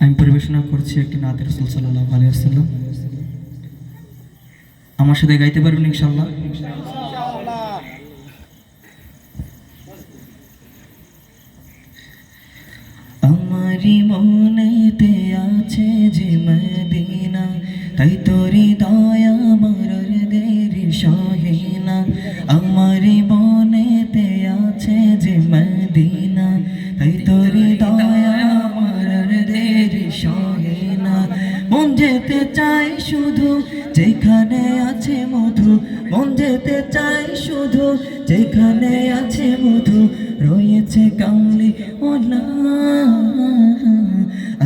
আমি পরিবেশনা করছি একটি নাতের সাল্লাহ আলিয়াল্লাম আমার সাথে গাইতে পারবেন ইনশাল্লাহ আমারি মনেতে আছে যে মদিনা, তাই তোরি দয়া মরর দেরি সহিনা। আমারি মনেতে আছে যে মদিনা, তাই তোরি দয়া মরর দেরি সহিনা। মন যেতে চাই শুধু যেখানে আছে মধু, মন যেতে চাই শুধু যেখানে আছে মধু রয়েছে কামলি ওলা।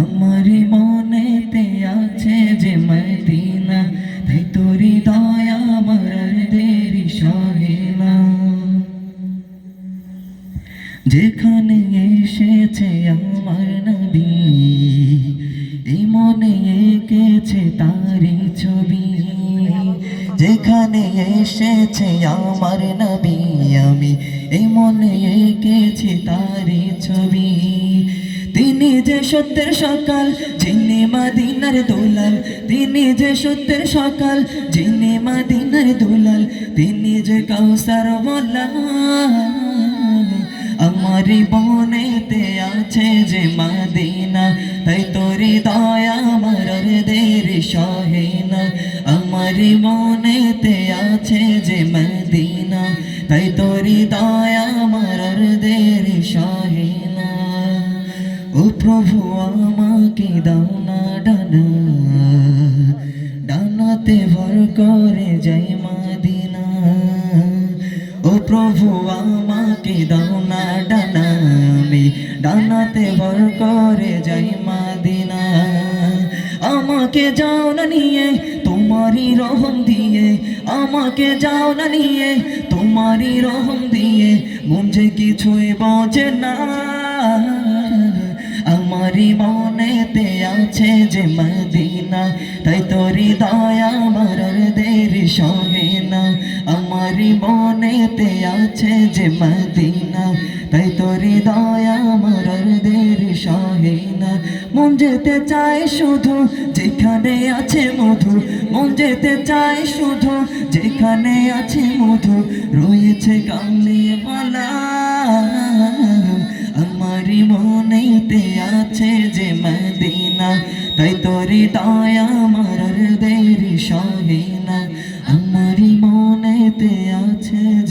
আমার মনেতে আছে যে মদিনা, তাই তোরি দয়া আমার দেরি সহিনা যেখানে এসেছে আমার নবী, এই মনে এঁকেছে তারি ছবি। যেখানে এসেছে আমার নবী, আমি এই মনে এঁকেছি তারি ছবি। তিনি যে সত্যের সকাল, যিনি মাদিনার দোলাল। তিনি যে সত্যের সকাল, যিনি মাদিনার দোলাল। তিনি যে কাউসার বলা আমার বনেতে আছে যে মাদিনা, তাই তোরি দয়া আমার দেরি সহেনা আমার মনেতে আছে যে মদিনা, তাই তোরি দয়া আমার দেরি সহেনা। ও প্রভু, আমাকে দাও না ডানা, ডানাতে ভর করে যাই মাদিনা। ও প্রভু, আমাকে দাও না ডানা, আমি ডানাতে ভর করে যাই মাদিনা। আমাকে যাও নিয়ে তোমারই রহম দিয়ে আমাকে যাও না নিয়ে, তোমারই রহম দিয়ে মন যে কিছুই বাজে না। আমারই মনেতে আছে যে মদিনা তাই তোরি দয়া আমার দেরি আমারই মনেতে আছে যে মদিনা, তাই তোরি দয়া আমার দেরি সহে মন যেতে চায় শুধু যেখানে আছে মধু, মন যেতে চায় শুধু যেখানে আছে মধু, রয়েছে কামলিওয়ালা আমারি মনেতে আছে যে মদিনা, তাই তোরি দয়া দেরি